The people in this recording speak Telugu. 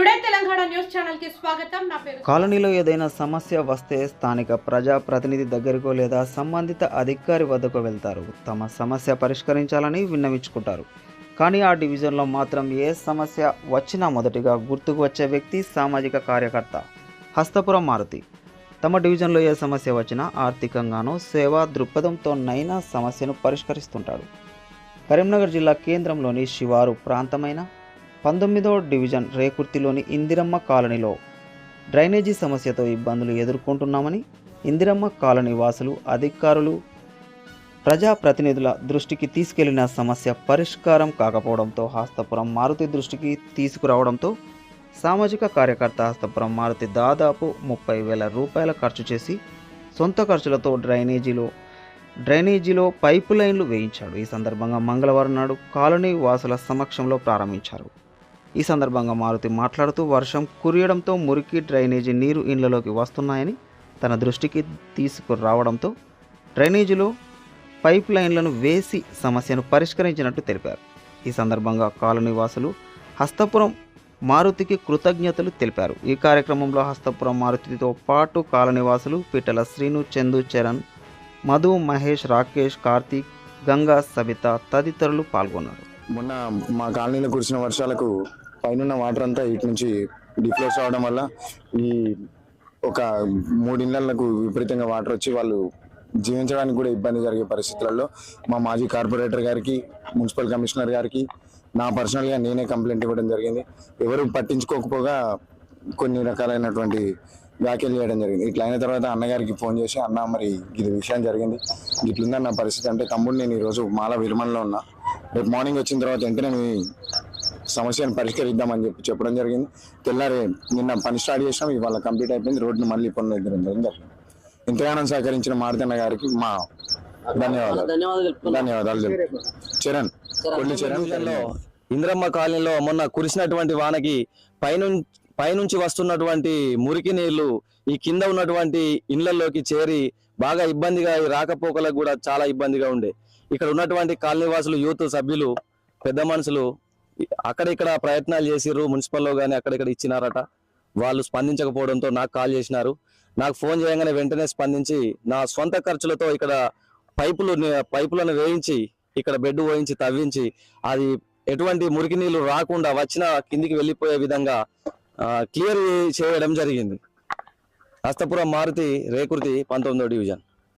టుడే తెలంగాణ న్యూస్ ఛానల్కి స్వాగతం. నా పేరు కాలనీలో ఏదైనా సమస్య వస్తే స్థానిక ప్రజా ప్రతినిధి దగ్గరకో లేదా సంబంధిత అధికారి వద్దకు వెళ్తారు. తమ సమస్య పరిష్కరించాలని విన్నవించుకుంటారు. కానీ ఆ డివిజన్లో మాత్రం ఏ సమస్య వచ్చినా మొదటిగా గుర్తుకు వచ్చే వ్యక్తి సామాజిక కార్యకర్త. హస్తపురం మారుతి. తమ డివిజన్లో ఏ సమస్య వచ్చినా ఆర్థికంగానో సేవా దృక్పథంతోనైనా సమస్యను పరిష్కరిస్తుంటాడు. కరీంనగర్ జిల్లా కేంద్రంలోని శివారు ప్రాంతమైన పంతొమ్మిదో డివిజన్ రేకుర్తిలోని ఇందిరమ్మ కాలనీలో డ్రైనేజీ సమస్యతో ఇబ్బందులు ఎదుర్కొంటున్నామని ఇందిరమ్మ కాలనీ వాసులు అధికారులు ప్రజాప్రతినిధుల దృష్టికి తీసుకెళ్ళిన సమస్య పరిష్కారం కాకపోవడంతో హస్తపురం మారుతి దృష్టికి తీసుకురావడంతో సామాజిక కార్యకర్త హస్తపురం మారుతి దాదాపు ముప్పై వేల రూపాయల ఖర్చు చేసి సొంత ఖర్చులతో డ్రైనేజీలో డ్రైనేజీలో పైపు లైన్లు వేయించాడు. ఈ సందర్భంగా మంగళవారం నాడు కాలనీ వాసుల సమక్షంలో ప్రారంభించారు. ఈ సందర్భంగా మారుతి మాట్లాడుతూ వర్షం కురియడంతో మురికి డ్రైనేజీ నీరు ఇండ్లలోకి వస్తున్నాయని తన దృష్టికి తీసుకురావడంతో డ్రైనేజీలో పైప్ లైన్లను వేసి సమస్యను పరిష్కరించినట్టు తెలిపారు. ఈ సందర్భంగా కాలనీ వాసులు హస్తపురం మారుతికి కృతజ్ఞతలు తెలిపారు. ఈ కార్యక్రమంలో హస్తపురం మారుతితో పాటు కాలనివాసులు పిట్టల శ్రీను చందు చరణ్ మధు మహేష్ రాకేష్ కార్తీక్ గంగా సబిత తదితరులు పాల్గొన్నారు. మొన్న మా కాలనీలో కురిసిన వర్షాలకు పైన వాటర్ అంతా ఇటు నుంచి డిఫ్లోస్ అవడం వల్ల ఈ ఒక మూడిళ్ళకు విపరీతంగా వాటర్ వచ్చి వాళ్ళు జీవించడానికి కూడా ఇబ్బంది జరిగే పరిస్థితులలో మా మాజీ కార్పొరేటర్ గారికి మున్సిపల్ కమిషనర్ గారికి నా పర్సనల్గా నేనే కంప్లైంట్ ఇవ్వడం జరిగింది. ఎవరు పట్టించుకోకపోగా కొన్ని రకాలైనటువంటి వ్యాఖ్యలు చేయడం జరిగింది. ఇట్లా అయిన తర్వాత అన్నగారికి ఫోన్ చేసి అన్న మరి ఇది విషయం జరిగింది. ఇట్లుందని నా పరిస్థితి అంటే తమ్ముడు నేను ఈరోజు మాల విరమణలో ఉన్నా. రేపు మార్నింగ్ వచ్చిన తర్వాత వెంటనే మీ సమస్యను పరిష్కరిద్దామని చెప్పి చెప్పడం జరిగింది. తెల్లారి నిన్న పని స్టార్ట్ చేసాం ఇవాళ కంప్లీట్ అయిపోయింది. రోడ్డును మళ్ళీ పనులు జరిగింది. ఇంతగానం సహకరించిన మారుతన్న గారికి మా ధన్యవాదాలు. ధన్యవాదాలు. తెలుపుతున్నాను. ధన్యవాదాలు తెలుపు. చరణ్ కొల్లి చరణ్. ఇంద్రమ్మ కాలనీలో మొన్న కురిసినటువంటి వానకి పైను పైనుంచి వస్తున్నటువంటి మురికి నీళ్ళు ఈ కింద ఉన్నటువంటి ఇండ్లలోకి చేరి బాగా ఇబ్బందిగా ఈ రాకపోకలకు కూడా చాలా ఇబ్బందిగా ఉండే. ఇక్కడ ఉన్నటువంటి కాలనీ వాసులు యూత్ సభ్యులు పెద్ద మనుషులు అక్కడిక్కడ ప్రయత్నాలు చేసిర్రు మున్సిపల్లో కానీ అక్కడిక్కడ ఇచ్చినారట. వాళ్ళు స్పందించకపోవడంతో నాకు కాల్ చేసినారు. నాకు ఫోన్ చేయగానే వెంటనే స్పందించి నా సొంత ఖర్చులతో ఇక్కడ పైపులు పైపులను వేయించి ఇక్కడ బెడ్ పోయించి తవ్వించి అది ఎటువంటి మురికి నీళ్ళు రాకుండా వచ్చిన కిందికి వెళ్ళిపోయే విధంగా క్లియర్ చేయడం జరిగింది. హస్తపురం మారుతి రేకుర్తి పంతొమ్మిదో డివిజన్.